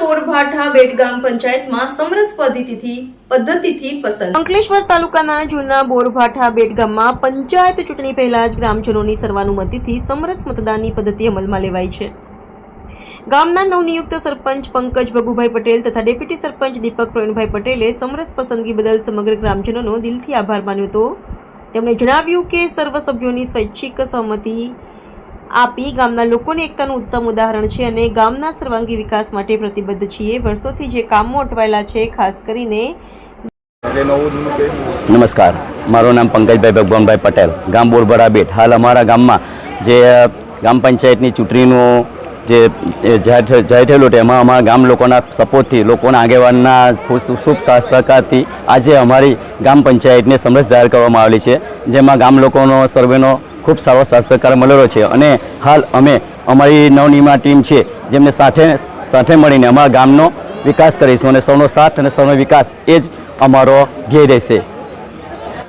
બોરભાઠા બેટગામ પંચાયતમાં સમરસ પદ્ધતિથી પદ્ધતિથી પસંદ. અંકલેશ્વર તાલુકાના જૂના બોરભાઠા બેટગામમાં પંચાયત ચૂંટણી પહેલા જ ગ્રામજનોની સર્વાનુમતિથી સમરસ મતદાનની પદ્ધતિ અમલમાં લેવાઈ છે. ગામના નવનિયુક્ત સરપંચ પંકજ ભગુભાઈ પટેલ તથા ડેપ્યુટી સરપંચ દીપક પ્રવીણભાઈ પટેલે સમરસ પસંદગી બદલ સમગ્ર ગ્રામજનોનો દિલથી આભાર માન્યો હતો. તેમણે જણાવ્યું કે સર્વ સભ્યોની સ્વૈચ્છિક સહમતિ આપી ગામના લોકોને એકતાનું ઉત્તમ ઉદાહરણ છે અને ગામના સર્વાંગી વિકાસ માટે પ્રતિબદ્ધ છીએ. વર્ષોથી જે કામો અટવાયેલા છે, ખાસ કરીને નમસ્કાર. મારું નામ પંકજભાઈ ભગવાનભાઈ પટેલ. ગામ બોરબરા બેટ. હાલ અમારા ગામમાં જે ગ્રામ પંચાયતની ચૂંટણીનું જે જાહેર થયેલું એમાં અમારા ગામ લોકોના સપોર્ટથી, લોકોના આગેવાનના શુભ સહ- સહકારથી આજે અમારી ગ્રામ પંચાયતને સમરસ જાહેર કરવામાં આવેલી છે, જેમાં ગામ લોકોનો, સર્વેનો ખૂબ સારો સાથ સહકાર મળેલો છે અને હાલ અમે અમારી નવનિર્માણ ટીમ છે, જેમને સાથે સાથે મળીને અમારા ગામનો વિકાસ કરીશું અને સૌનો સાથ અને સૌનો વિકાસ એ જ અમારો ધ્યેય રહેશે.